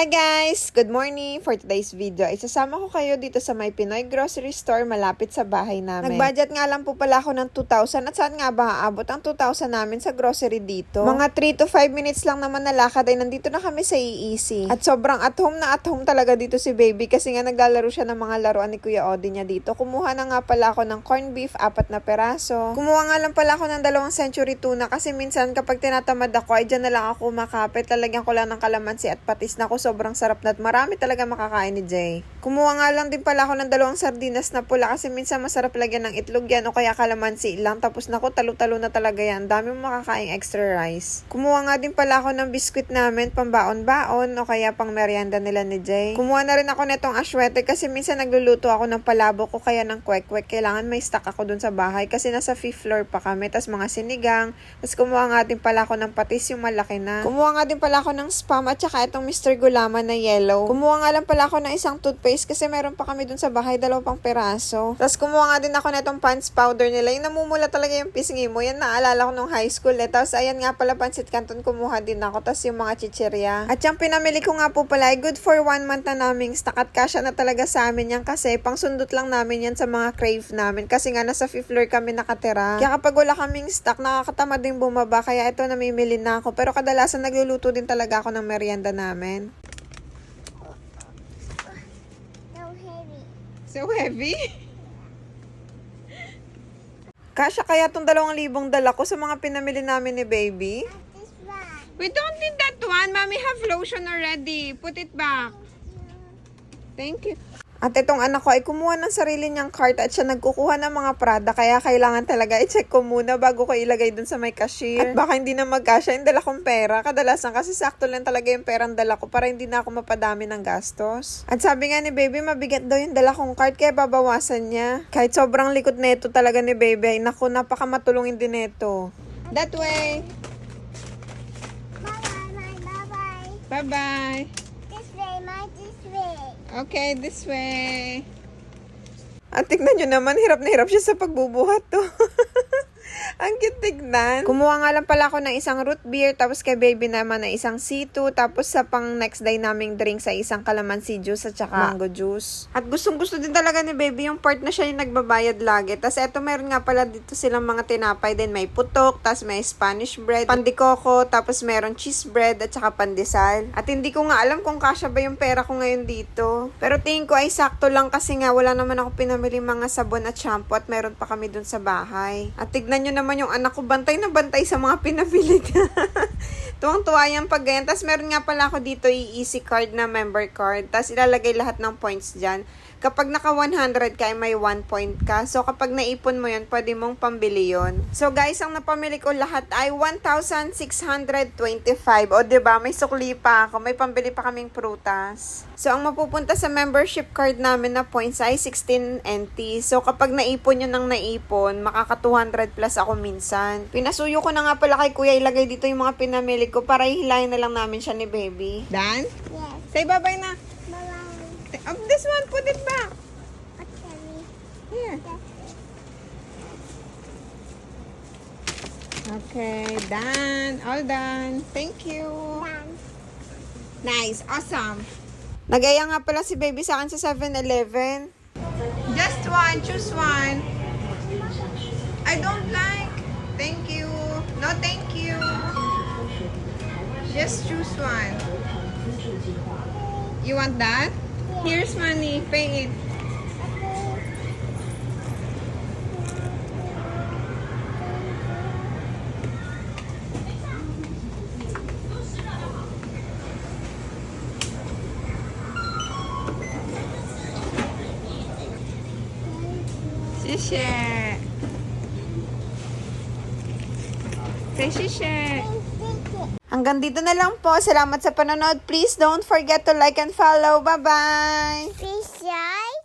Hi guys! Good morning! For today's video, isasama ko kayo dito sa may Pinoy Grocery Store malapit sa bahay namin. Nag-budget nga lang po pala ako ng 2,000 at saan nga ba aabot ang 2,000 namin sa grocery dito? Mga 3 to 5 minutes lang naman na lakad ay nandito na kami sa EEC. At sobrang at home na at home talaga dito si baby kasi nga naglalaro siya ng mga laruan ni Kuya Odi niya dito. Kumuha na nga pala ako ng corned beef, apat na peraso. Kumuha nga lang pala ako ng dalawang century tuna kasi minsan kapag tinatamad ako ay dyan na lang ako makapit. Lalagyan ko lang ng kalamansi at patis na ako sobrang sarap na at marami talaga makakain ni Jay. Kumuha nga lang din pala ako ng dalawang sardinas na pula kasi minsan masarap lagyan ng itlog yan o kaya kalamansi lang tapos nako talo-talo na talaga yan. Dami mo makakain extra rice. Kumuha nga din pala ako ng biskwit namin pambaon-baon o kaya pang merienda nila ni Jay. Kumuha na rin ako netong aswete kasi minsan nagluluto ako ng palabok o kaya ng kwek-kwek. Kailangan may stock ako dun sa bahay kasi nasa fifth floor pa kami. Tapos mga sinigang. Tapos kumuha nga din pala ako ng patis yung malaki na. Kumuha nga din pala ako ng spam at saka itong Mr. Gulaman na yellow. Kumuha nga lang pala ako ng isang toothpaste kasi meron pa kami dun sa bahay, dalawa pang peraso. Tapos kumuha nga din ako netong pants powder nila. Yung namumula talaga yung pisngi mo. Yan naalala ko nung high school eh. Tapos ayan nga pala pansit canton kumuha din ako. Tapos yung mga chichirya. At yung pinamili ko nga po pala ay good for one month na naming stock at kasha na talaga sa amin yan kasi pang sundot lang namin yan sa mga crave namin. Kasi nga nasa fifth floor kami nakatira. Kaya kapag wala kaming stock, nakakatamad din bumaba. Kaya ito namimili na ako. Pero kadalasan nagluluto din talaga ako ng merienda namin. So heavy. So heavy? Kasha kaya tong dalawang libong dala ko sa mga pinamili namin ni baby? We don't need that one. Mommy have lotion already. Put it back. Thank you. At itong anak ko ay kumuha ng sarili niyang cart at siya nagkukuha ng mga Prada kaya kailangan talaga i-check ko muna bago ko ilagay dun sa may cashier. At baka hindi na magkasya yung dala kong pera. Kadalasan kasi sakto lang talaga yung perang dala ko para hindi na ako mapadami ng gastos. At sabi nga ni baby mabigat daw yung dala kong cart kaya babawasan niya. Kahit sobrang likod neto talaga ni baby ay naku napaka matulungin din neto. That way. Bye bye, bye bye bye. Bye-bye. My this. Okay, this way. At tignan nyo naman, hirap na hirap siya sa pagbubuhat to. Ang cute tignan. Kumuha nga lang pala ako ng isang root beer, tapos kay baby naman ng isang C2, tapos sa pang next day naming drink sa isang calamansi juice at saka mango juice. At gustong gusto din talaga ni baby yung part na siya yung nagbabayad lagi. Tapos eto meron nga pala dito silang mga tinapay din. May putok, tapos may Spanish bread, pandikoko, tapos meron cheese bread at saka pandesal. At hindi ko nga alam kung kasya ba yung pera ko ngayon dito. Pero tingin ko ay sakto lang kasi nga wala naman ako pinamili mga sabon at shampoo at meron pa kami dun sa bahay. At tignan nyo naman yung anak ko, bantay na bantay sa mga pinabili niya. Tuwang-tuwa yan pag ganyan. Tapos meron nga pala ako dito i-easy card na member card. Tapos ilalagay lahat ng points dyan. Kapag naka 100 ka, ay may 1 point ka. So, kapag naipon mo yun, pwede mong pambili yun. So, guys, ang napamili ko lahat ay 1,625. O, ba diba? May sukli pa ako. May pambili pa kaming prutas. So, ang mapupunta sa membership card namin na points ay 16 NT. So, kapag naipon yun ng naipon, makaka 200 plus ako minsan. Pinasuyo ko na nga pala kay kuya ilagay dito yung mga pinamili ko para ihilayin na lang namin siya ni baby. Dan? Yes. Say bye-bye na. Bye bye. Of this one, put it back. Okay. Here. Okay, done. All done. Thank you. Done. Nice. Awesome. Nagaya nga pala si baby sa akin sa 7-Eleven. Just one. Choose one. I don't like. Just choose one. You want that? Here's money. Pay it. Shishe. Say shishe. Hanggang dito na lang po. Salamat sa panonood. Please don't forget to like and follow. Bye-bye! Please, bye.